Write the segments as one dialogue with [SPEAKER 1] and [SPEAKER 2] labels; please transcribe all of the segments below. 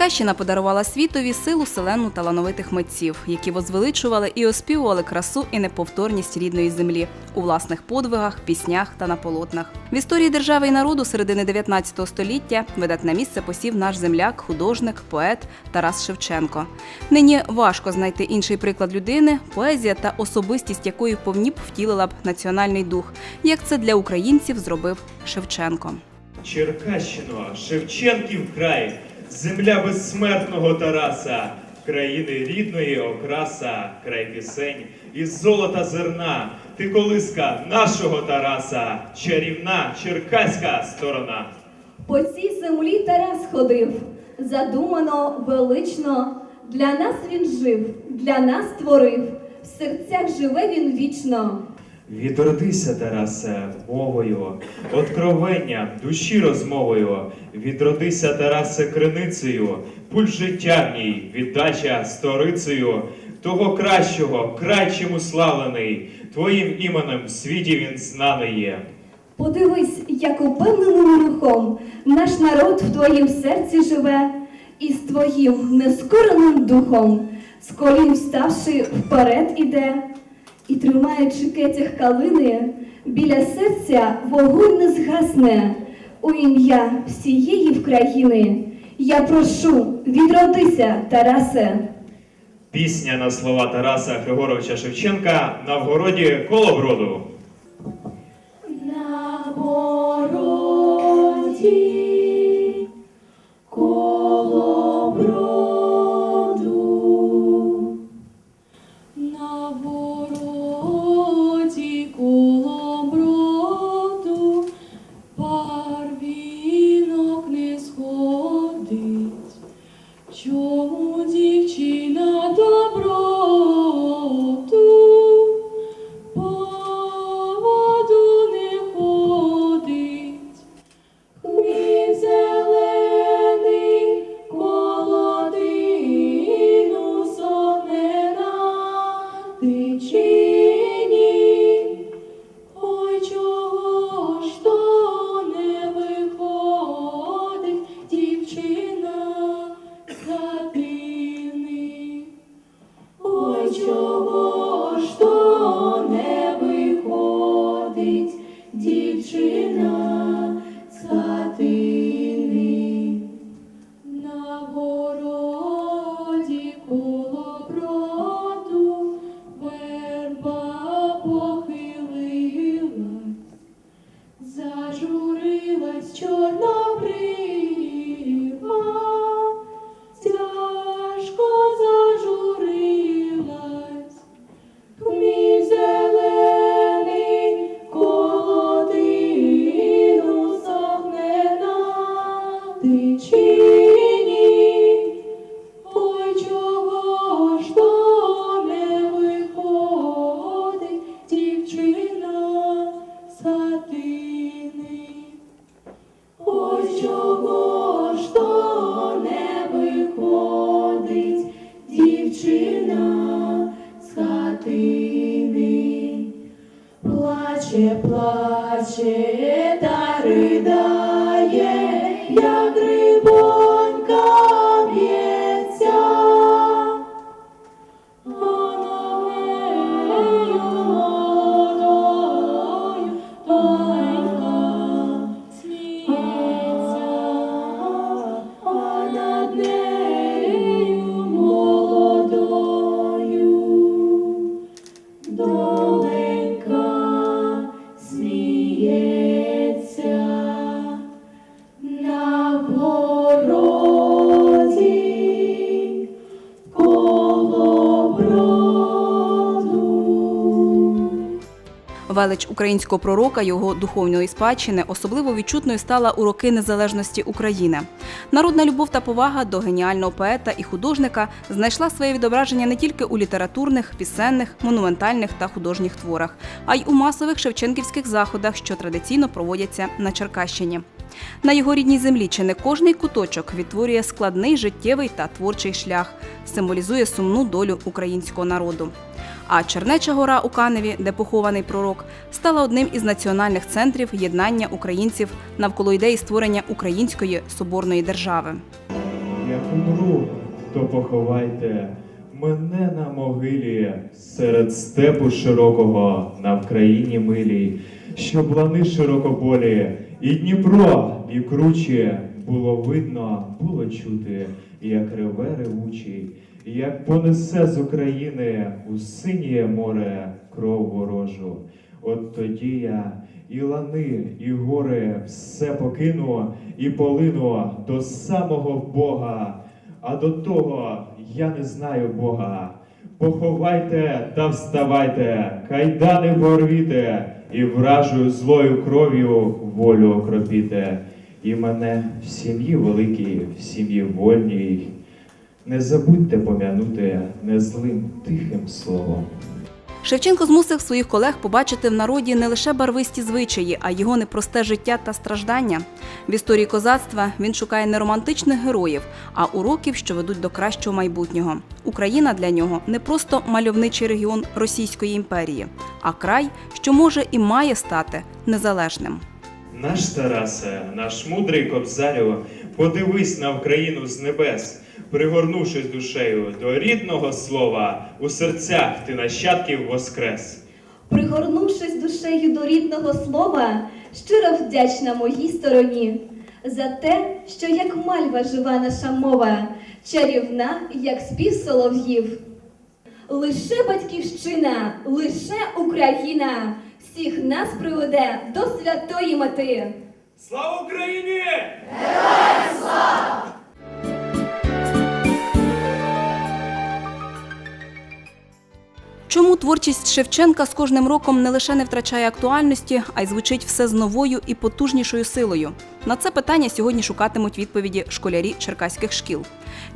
[SPEAKER 1] Черкащина подарувала світові силу селену талановитих митців, які возвеличували і оспівували красу і неповторність рідної землі у власних подвигах, піснях та на полотнах. В історії держави і народу середини 19 століття видатне місце посів наш земляк, художник, поет Тарас Шевченко. Нині важко знайти інший приклад людини, поезія та особистість якої повні б втілила б національний дух, як це для українців зробив Шевченко.
[SPEAKER 2] Черкащино, Шевченків край, земля безсмертного Тараса, країни рідної окраса, край пісень із золота зерна, ти колиска нашого Тараса, чарівна черкаська сторона.
[SPEAKER 3] По цій землі Тарас ходив, задумано, велично. Для нас він жив, для нас творив, в серцях живе він вічно.
[SPEAKER 2] Відродися, Тарасе, мовою, откровення, душі розмовою. Відродися, Тарасе, криницею, пульс життя в ній, віддача сторицею. Того кращого, край чим уславлений, твоїм іменем в світі він знаний є.
[SPEAKER 3] Подивись, як упевненим рухом наш народ в твоїм серці живе, і з твоїм нескореним духом, з колін вставши вперед іде, і тримаючи кетях калини, біля серця вогонь не згасне. У ім'я всієї України я прошу, відродися, Тарасе.
[SPEAKER 2] Пісня на слова Тараса Григоровича Шевченка на вгороді колоброду.
[SPEAKER 3] На городі
[SPEAKER 4] хатини? Плаче, плаче та
[SPEAKER 1] Велич українського пророка, його духовної спадщини особливо відчутною стала у роки незалежності України. Народна любов та повага до геніального поета і художника знайшла своє відображення не тільки у літературних, пісенних, монументальних та художніх творах, а й у масових шевченківських заходах, що традиційно проводяться на Черкащині. На його рідній землі чи не кожний куточок відтворює складний життєвий та творчий шлях, символізує сумну долю українського народу. А Чернеча гора у Каневі, де похований пророк, стала одним із національних центрів єднання українців навколо ідеї створення української соборної держави.
[SPEAKER 2] Як умру, то поховайте мене на могилі серед степу широкого на Вкраїні милій, щоб лани широкоболі, і Дніпро, і круче було видно, було чути, як реве ревучий, як понесе з України у синє море кров ворожу. От тоді я і лани, і гори все покину і полину до самого Бога. А до того я не знаю Бога. Поховайте та вставайте, кайдани порвіте, і вражою злою кров'ю волю окропіте. І мене в сім'ї великій, в сім'ї вольній. Не забудьте пом'янути незлим тихим словом.
[SPEAKER 1] Шевченко змусив своїх колег побачити в народі не лише барвисті звичаї, а його непросте життя та страждання. В історії козацтва він шукає не романтичних героїв, а уроків, що ведуть до кращого майбутнього. Україна для нього не просто мальовничий регіон Російської імперії, а край, що може і має стати незалежним.
[SPEAKER 2] Наш Тарасе, наш мудрий кобзарю, подивись на Україну з небес, пригорнувшись душею до рідного слова, у серцях ти нащадків воскрес.
[SPEAKER 3] Пригорнувшись душею до рідного слова, щиро вдячна моїй стороні за те, що як мальва жива наша мова, чарівна, як спів солов'їв. Лише батьківщина, лише Україна всіх нас приведе до святої мети.
[SPEAKER 2] Слава Україні!
[SPEAKER 1] Чому творчість Шевченка з кожним роком не лише не втрачає актуальності, а й звучить все з новою і потужнішою силою? На це питання сьогодні шукатимуть відповіді школярі черкаських шкіл.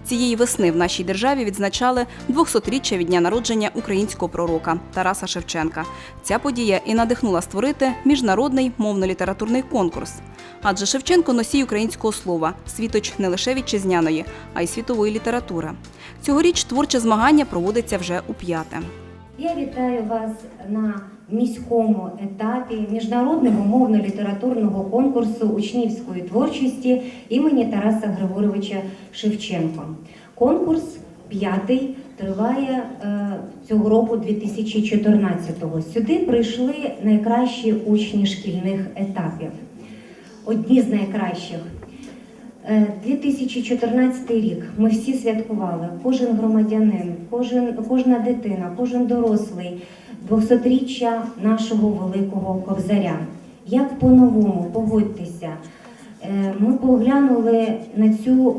[SPEAKER 1] Цієї весни в нашій державі відзначали 200-річчя від дня народження українського пророка Тараса Шевченка. Ця подія і надихнула створити міжнародний мовно-літературний конкурс. Адже Шевченко носій українського слова, світоч не лише вітчизняної, а й світової літератури. Цьогоріч творче змагання проводиться вже у п'яте.
[SPEAKER 5] Я вітаю вас на міському етапі міжнародного мовно-літературного конкурсу учнівської творчості імені Тараса Григоровича Шевченко. Конкурс п'ятий триває е, цього року 2014-го. Сюди прийшли найкращі учні шкільних етапів. Одні з найкращих. Е, 2014 рік ми всі святкували. Кожен громадянин, кожен, кожна дитина, кожен дорослий 200-річчя нашого великого ковзаря. Як по-новому, погодьтеся, е, ми поглянули на цю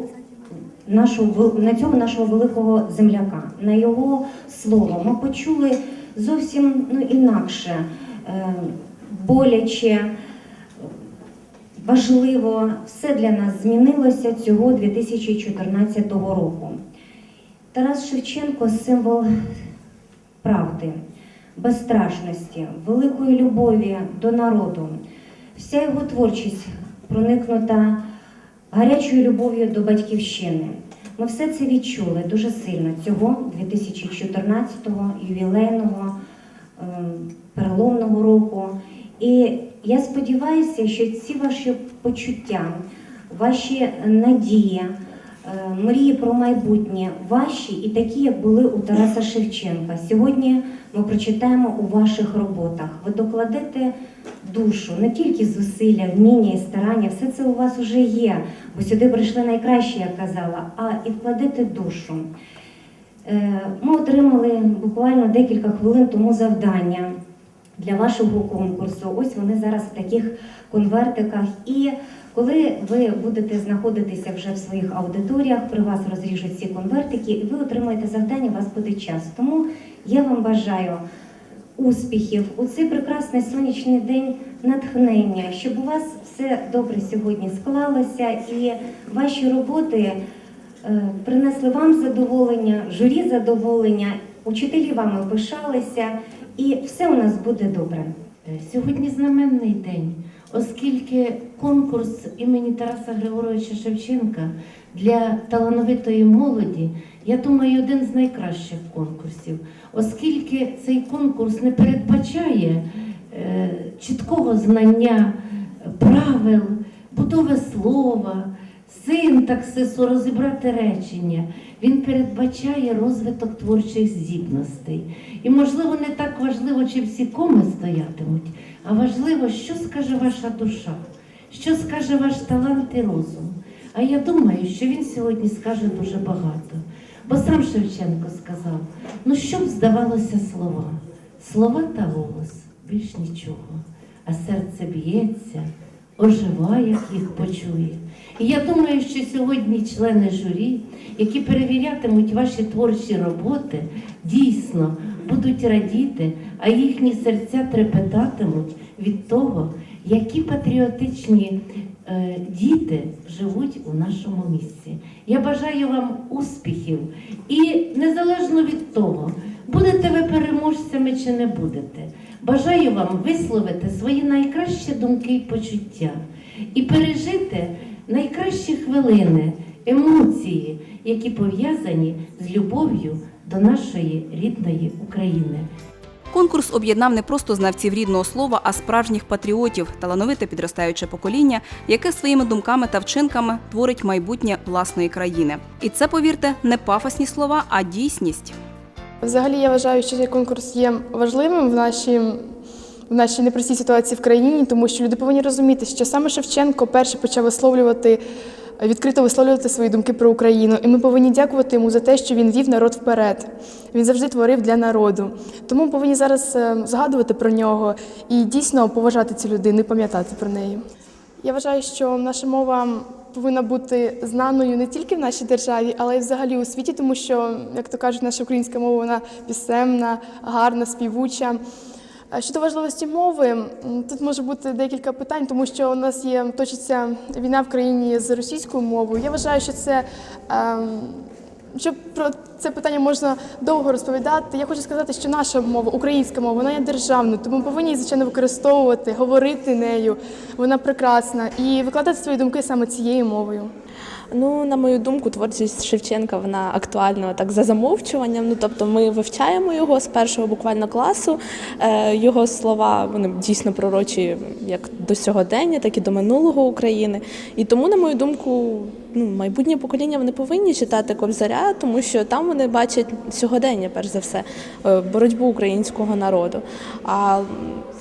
[SPEAKER 5] нашу на цього нашого великого земляка, на його слово. Ми почули зовсім ну, інакше, е, боляче важливо, все для нас змінилося цього 2014 року. Тарас Шевченко символ правди, безстрашності, великої любові до народу. Вся його творчість проникнута гарячою любов'ю до батьківщини. Ми все це відчули дуже сильно цього 2014-го ювілейного ем, переломного року. І я сподіваюся, що ці ваші почуття, ваші надії, е, мрії про майбутнє, ваші і такі, як були у Тараса Шевченка. Сьогодні ми прочитаємо у ваших роботах. Ви докладете душу, не тільки зусилля, вміння і старання, все це у вас вже є, бо сюди прийшли найкращі, як казала, а і вкладете душу. Е, Ми отримали буквально декілька хвилин тому завдання для вашого конкурсу. Ось вони зараз в таких конвертиках. І коли ви будете знаходитися вже в своїх аудиторіях, при вас розріжуть ці конвертики, і ви отримаєте завдання, у вас буде час. Тому я вам бажаю успіхів у цей прекрасний сонячний день натхнення, щоб у вас все добре сьогодні склалося і ваші роботи е, принесли вам задоволення, журі задоволення, учителі вами пишалися, і все у нас буде добре.
[SPEAKER 4] Сьогодні знаменний день, оскільки конкурс імені Тараса Григоровича Шевченка для талановитої молоді, я думаю, один з найкращих конкурсів, оскільки цей конкурс не передбачає е, чіткого знання правил, будови слова, синтаксису, розібрати речення. Він передбачає розвиток творчих здібностей. І, можливо, не так важливо, чи всі коми стоятимуть, а важливо, що скаже ваша душа, що скаже ваш талант і розум. А я думаю, що він сьогодні скаже дуже багато. Бо сам Шевченко сказав: ну що б здавалося слова? Слова та голос, більш нічого, а серце б'ється, оживає, як їх почує. І я думаю, що сьогодні члени журі, які перевірятимуть ваші творчі роботи, дійсно будуть радіти, а їхні серця трепетатимуть від того, які патріотичні е, діти живуть у нашому місці. Я бажаю вам успіхів і незалежно від того, будете ви переможцями чи не будете. Бажаю вам висловити свої найкращі думки і почуття і пережити найкращі хвилини, емоції, які пов'язані з любов'ю до нашої рідної України.
[SPEAKER 1] Конкурс об'єднав не просто знавців рідного слова, а справжніх патріотів, талановите підростаюче покоління, яке своїми думками та вчинками творить майбутнє власної країни. І це, повірте, не пафосні слова, а дійсність.
[SPEAKER 6] Взагалі, я вважаю, що цей конкурс є важливим в нашій, в нашій непростій ситуації в країні, тому що люди повинні розуміти, що саме Шевченко перший почав висловлювати, відкрито висловлювати свої думки про Україну. І ми повинні дякувати йому за те, що він вів народ вперед. Він завжди творив для народу. Тому ми повинні зараз е, згадувати про нього і дійсно поважати цю людину і пам'ятати про неї. Я вважаю, що наша мова повинна бути знаною не тільки в нашій державі, але й взагалі у світі, тому що, як то кажуть, наша українська мова вона пісемна, гарна, співуча. А Щодо важливості мови, тут може бути декілька питань, тому що у нас є точиться війна в країні з російською мовою. Я вважаю, що це ем, що про це питання можна довго розповідати. Я хочу сказати, що наша мова, українська мова, вона є державною, тому повинні її, звичайно, використовувати, говорити нею. Вона прекрасна і викладати свої думки саме цією мовою.
[SPEAKER 7] Ну, на мою думку, творчість Шевченка вона актуальна так за замовчуванням. Ну тобто, ми вивчаємо його з першого буквально класу. Е, Його слова вони дійсно пророчі як до сьогодення, так і до минулого України. І тому, на мою думку, ну майбутнє покоління вони повинні читати Кобзаря, тому що там вони бачать сьогодення, перш за все, е, боротьбу українського народу. А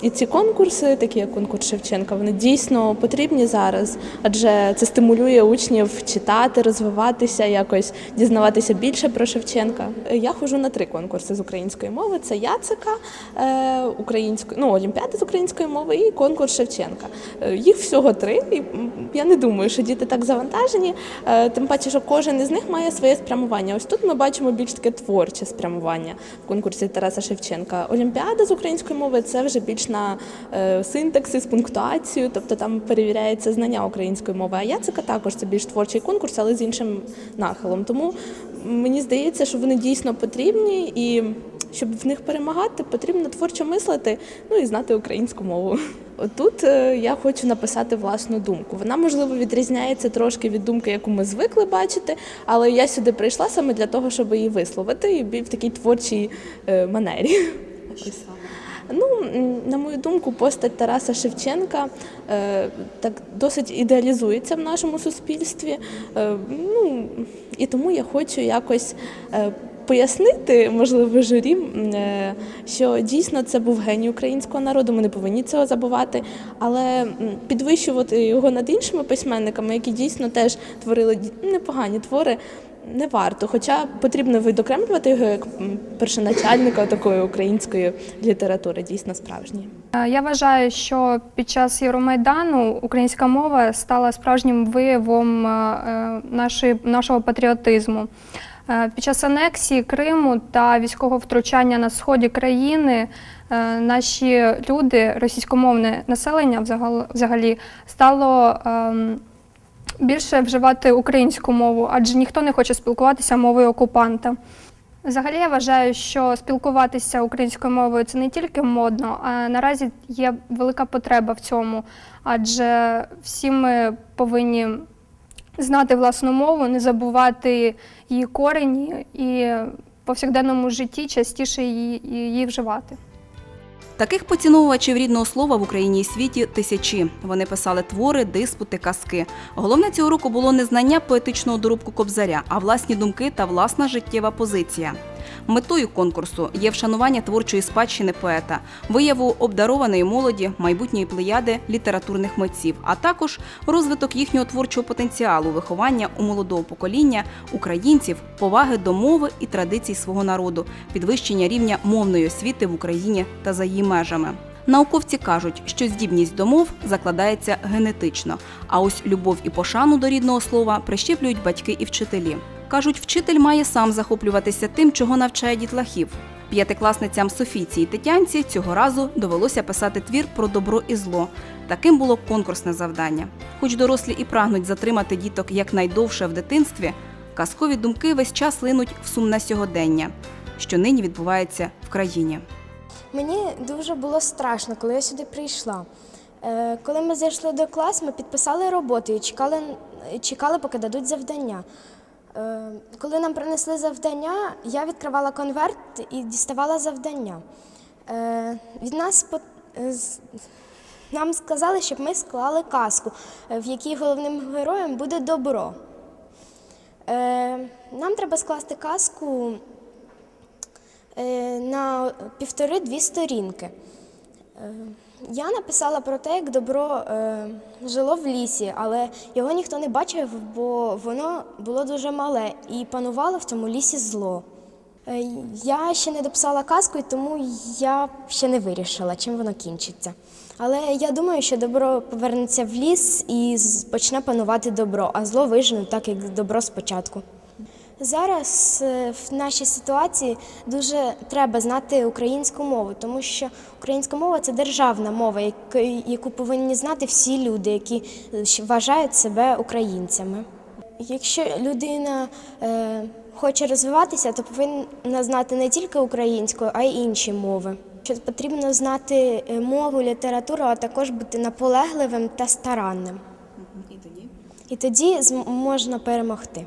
[SPEAKER 7] і ці конкурси, такі як конкурс Шевченка, вони дійсно потрібні зараз, адже це стимулює учнів читати, розвиватися, якось дізнаватися більше про Шевченка. Я ходжу на три конкурси з української мови: це Яцика, е, української, ну, Олімпіада з української мови і конкурс Шевченка. Е, Їх всього три. І я не думаю, що діти так завантажені. Е, Тим паче, що кожен із них має своє спрямування. Ось тут ми бачимо більш таке творче спрямування в конкурсі Тараса Шевченка. Олімпіада з української мови це вже більш на е, синтаксис, пунктуацію, тобто там перевіряється знання української мови. А Яцика також це більш творчий конкурс, але з іншим нахилом. Тому мені здається, що вони дійсно потрібні і. Щоб в них перемагати, потрібно творчо мислити, ну і знати українську мову. Тут е, я хочу написати власну думку. Вона можливо відрізняється трошки від думки, яку ми звикли бачити, але я сюди прийшла саме для того, щоб її висловити і в такій творчій е, манері. Ну, на мою думку, постать Тараса Шевченка е, так досить ідеалізується в нашому суспільстві. Е, ну, і тому я хочу якось е, пояснити, можливо, журі, е, що дійсно це був геній українського народу, ми не повинні цього забувати, але підвищувати його над іншими письменниками, які дійсно теж творили непогані твори. Не варто, хоча потрібно відокремлювати його як першоначальника такої української літератури, дійсно справжньої.
[SPEAKER 8] Е, Я вважаю, що під час Євромайдану українська мова стала справжнім виявом е, нашої, нашого патріотизму. Е, Під час анексії Криму та військового втручання на сході країни е, наші люди, російськомовне населення взагалі, стало ем, більше вживати українську мову, адже ніхто не хоче спілкуватися мовою окупанта. Взагалі я вважаю, що спілкуватися українською мовою це не тільки модно, а наразі є велика потреба в цьому, адже всі ми повинні знати власну мову, не забувати її корені і в повсякденному житті частіше її, її вживати.
[SPEAKER 1] Таких поціновувачів рідного слова в Україні і світі тисячі. Вони писали твори, диспути, казки. Головне цього року було не знання поетичного доробку кобзаря, а власні думки та власна життєва позиція. Метою конкурсу є вшанування творчої спадщини поета, вияву обдарованої молоді, майбутньої плеяди літературних митців, а також розвиток їхнього творчого потенціалу, виховання у молодого покоління українців, поваги до мови і традицій свого народу, підвищення рівня мовної освіти в Україні та за її межами. Науковці кажуть, що здібність до мов закладається генетично, а ось любов і пошану до рідного слова прищеплюють батьки і вчителі. Кажуть, вчитель має сам захоплюватися тим, чого навчає дітлахів. П'ятикласницям Софійці і Тетянці цього разу довелося писати твір про добро і зло. Таким було конкурсне завдання. Хоч дорослі і прагнуть затримати діток якнайдовше в дитинстві, казкові думки весь час линуть в сумне сьогодення, що нині відбувається в країні.
[SPEAKER 9] Мені дуже було страшно, коли я сюди прийшла. Е, Коли ми зайшли до класу, ми підписали роботу і чекали, чекали, поки дадуть завдання. Е, Коли нам принесли завдання, я відкривала конверт і діставала завдання. Е, Від нас е, нам сказали, щоб ми склали казку, в якій головним героєм буде добро. Нам треба скласти казку на півтори-дві сторінки. Я написала про те, як добро е, жило в лісі, але його ніхто не бачив, бо воно було дуже мале і панувало в цьому лісі зло. Е, Я ще не дописала казку, і тому я ще не вирішила, чим воно кінчиться. Але я думаю, що добро повернеться в ліс і почне панувати добро, а зло вижене так, як добро спочатку. Зараз е, в нашій ситуації дуже треба знати українську мову, тому що українська мова це державна мова, яку- повинні знати всі люди, які е, вважають себе українцями. Якщо людина е, хоче розвиватися, то повинна знати не тільки українську, а й інші мови. Що потрібно знати е, мову, літературу, а також бути наполегливим та старанним. І тоді зм- можна перемогти.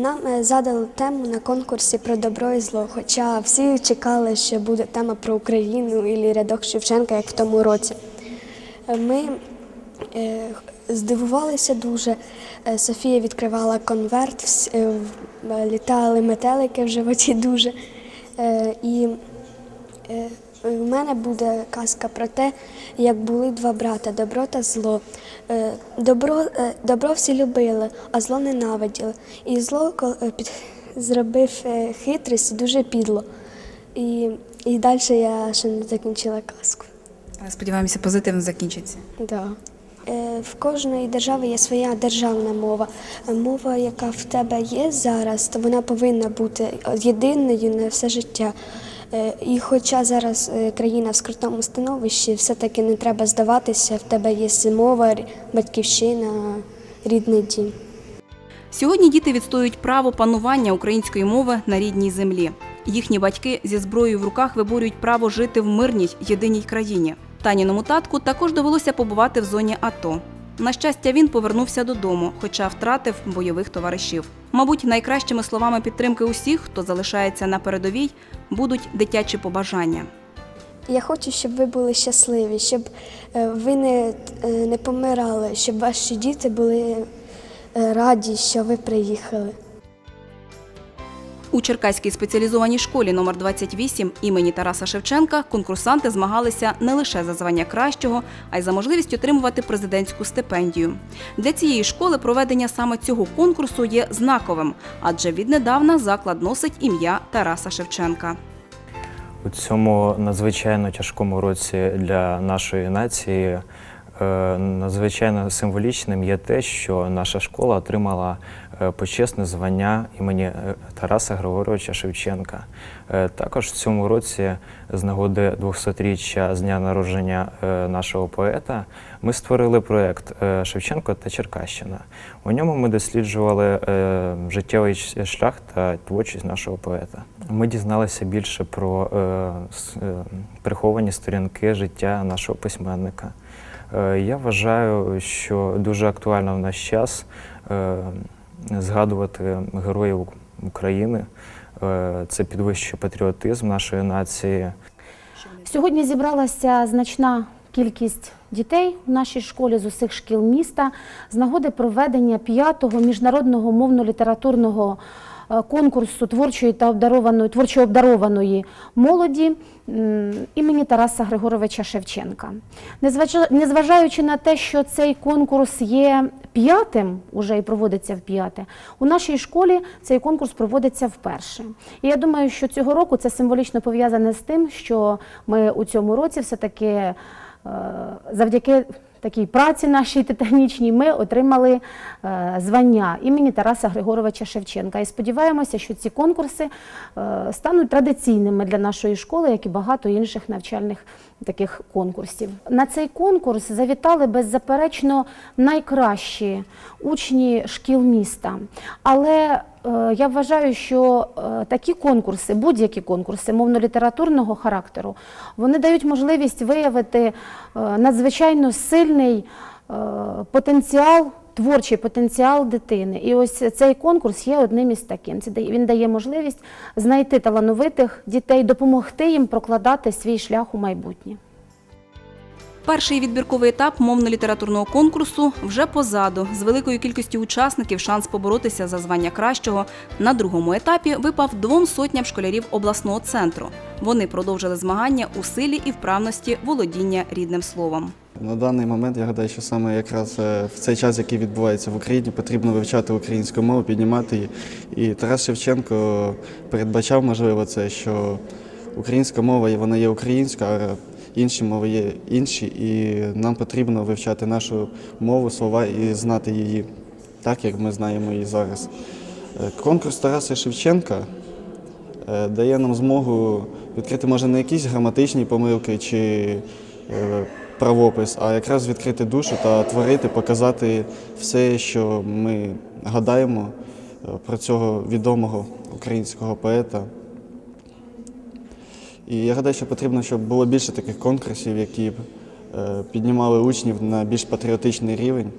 [SPEAKER 10] Нам е, задали тему на конкурсі про добро і зло, хоча всі чекали, що буде тема про Україну і рядок Шевченка, як в тому році. Е, Ми е, здивувалися дуже. Софія відкривала конверт, літали метелики в животі дуже. І У мене буде казка про те, як були два брата добро та зло. Е, Добро, е, добро всі любили, а зло ненавиділи. І зло е, зробив е, хитрість дуже підло. І, і далі я ще не закінчила казку.
[SPEAKER 1] Сподіваємося, позитивно закінчиться.
[SPEAKER 10] Да. Е, В кожної держави є своя державна мова. Е, Мова, яка в тебе є зараз, то вона повинна бути єдиною на все життя. Е, І хоча зараз е, країна в скрутному становищі, все-таки не треба здаватися, в тебе є мова, батьківщина, рідний дім.
[SPEAKER 1] Сьогодні діти відстоюють право панування української мови на рідній землі. Їхні батьки зі зброєю в руках виборюють право жити в мирній єдиній країні. Таніному татку також довелося побувати в зоні АТО. На щастя, він повернувся додому, хоча втратив бойових товаришів. Мабуть, найкращими словами підтримки усіх, хто залишається на передовій, будуть дитячі побажання.
[SPEAKER 10] Я хочу, щоб ви були щасливі, щоб е, ви не, е, не помирали, щоб ваші діти були е, раді, що ви приїхали.
[SPEAKER 1] У Черкаській спеціалізованій школі номер 28 імені Тараса Шевченка конкурсанти змагалися не лише за звання кращого, а й за можливість отримувати президентську стипендію. Для цієї школи проведення саме цього конкурсу є знаковим, адже віднедавна заклад носить ім'я Тараса Шевченка.
[SPEAKER 11] У цьому надзвичайно тяжкому році для нашої нації надзвичайно символічним є те, що наша школа отримала е, почесне звання імені е, Тараса Григоровича Шевченка. Е, Також в цьому році, з нагоди 200-річчя з дня народження е, нашого поета, ми створили проєкт е, Шевченко та Черкащина. У ньому ми досліджували е, життєвий шлях та творчість нашого поета. Ми дізналися більше про е, е, приховані сторінки життя нашого письменника. Е, Я вважаю, що дуже актуально в наш час е, згадувати героїв України. Е, Це підвищує патріотизм нашої нації.
[SPEAKER 12] Сьогодні зібралася значна кількість дітей в нашій школі з усіх шкіл міста з нагоди проведення п'ятого міжнародного мовно-літературного конкурсу творчої та обдарованої творчо обдарованої молоді імені Тараса Григоровича Шевченка. Незважаючи на те, що цей конкурс є п'ятим, уже і проводиться в п'яте, у нашій школі цей конкурс проводиться вперше. І я думаю, що цього року це символічно пов'язане з тим, що ми у цьому році все-таки е, завдяки такій праці нашій титанічній ми отримали е, звання імені Тараса Григоровича Шевченка. І сподіваємося, що ці конкурси е, стануть традиційними для нашої школи, як і багато інших навчальних таких конкурсів. На цей конкурс завітали беззаперечно найкращі учні шкіл міста. Але е, я вважаю, що е, такі конкурси, будь-які конкурси мовно-літературного характеру, вони дають можливість виявити е, надзвичайно сильний потенціал. Творчий потенціал дитини, і ось цей конкурс є одним із таким. Він дає можливість знайти талановитих дітей, допомогти їм прокладати свій шлях у майбутнє.
[SPEAKER 1] Перший відбірковий етап мовно-літературного конкурсу вже позаду. З великою кількістю учасників шанс поборотися за звання кращого на другому етапі випав двом сотням школярів обласного центру. Вони продовжили змагання у силі і вправності володіння рідним словом.
[SPEAKER 13] На даний момент я гадаю, що саме якраз е, в цей час, який відбувається в Україні, потрібно вивчати українську мову, піднімати її. І Тарас Шевченко передбачав, можливо, це, що українська мова вона є українська, а інші мови є інші, і нам потрібно вивчати нашу мову, слова і знати її так, як ми знаємо її зараз. Е, Конкурс Тараса Шевченка е, дає нам змогу відкрити, може, не якісь граматичні помилки чи правопис, а якраз відкрити душу та творити, показати все, що ми гадаємо е, про цього відомого українського поета. І я гадаю, що потрібно, щоб було більше таких конкурсів, які б е, піднімали учнів на більш патріотичний рівень.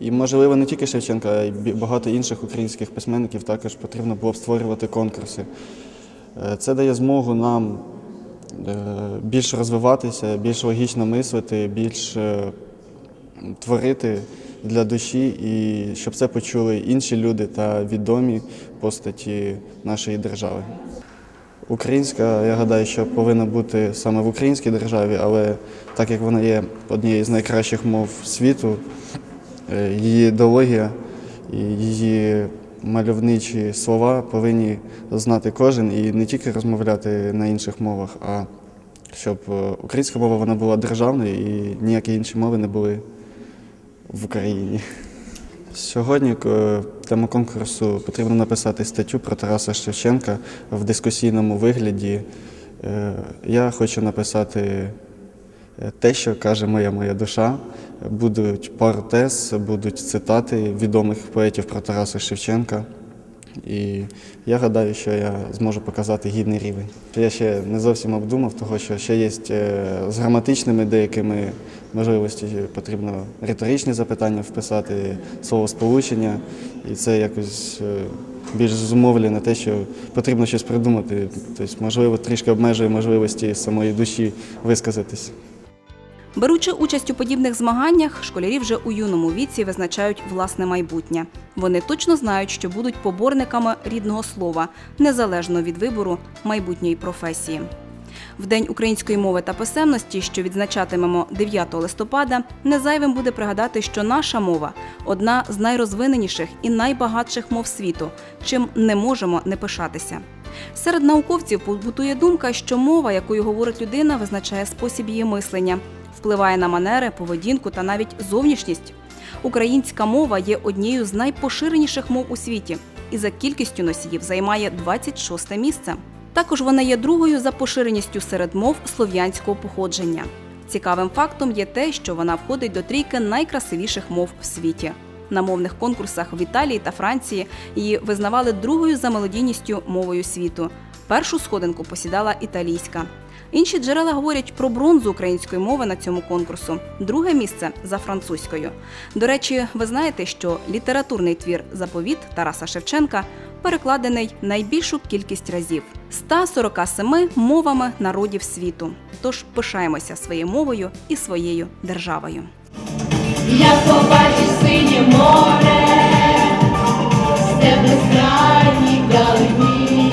[SPEAKER 13] І, можливо, не тільки Шевченка, а й багато інших українських письменників також потрібно було б створювати конкурси. Е, Це дає змогу нам е, більш розвиватися, більш логічно мислити, більш е, творити для душі, і щоб це почули інші люди та відомі постаті нашої держави. Українська, я гадаю, що повинна бути саме в українській державі, але так як вона є однією з найкращих мов світу, е, її ідеологія і її мальовничі слова повинні знати кожен і не тільки розмовляти на інших мовах, а щоб е, українська мова вона була державною і ніякі інші мови не були в Україні. Сьогодні е, тема конкурсу потрібно написати статтю про Тараса Шевченка в дискусійному вигляді. Е, Я хочу написати те, що каже моя моя душа. Будуть пару будуть цитати відомих поетів про Тараса Шевченка. І я гадаю, що я зможу показати гідний рівень. Я ще не зовсім обдумав, того що ще є е, з граматичними деякими можливості потрібно риторичні запитання вписати, словосполучення, і це якось е, більш зумовлює на те, що потрібно щось придумати. Тобто, можливо, трішки обмежує можливості самої душі висказатись.
[SPEAKER 1] Беручи участь у подібних змаганнях, школярі вже у юному віці визначають власне майбутнє. Вони точно знають, що будуть поборниками рідного слова, незалежно від вибору майбутньої професії. В День української мови та писемності, що відзначатимемо 9 листопада, не зайвим буде пригадати, що наша мова одна з найрозвиненіших і найбагатших мов світу, чим не можемо не пишатися. Серед науковців побутує думка, що мова, якою говорить людина, визначає спосіб її мислення, впливає на манери, поведінку та навіть зовнішність. Українська мова є однією з найпоширеніших мов у світі і за кількістю носіїв займає 26 місце. Також вона є другою за поширеністю серед мов слов'янського походження. Цікавим фактом є те, що вона входить до трійки найкрасивіших мов в світі. На мовних конкурсах в Італії та Франції її визнавали другою за мелодійністю мовою світу. Першу сходинку посідала італійська. Інші джерела говорять про бронзу української мови на цьому конкурсу. Друге місце за французькою. До речі, ви знаєте, що літературний твір Заповіт Тараса Шевченка перекладений найбільшу кількість разів 147 мовами народів світу. Тож пишаємося своєю мовою і своєю державою.
[SPEAKER 3] Як побачиш синє море, степ безкрайній вдалині,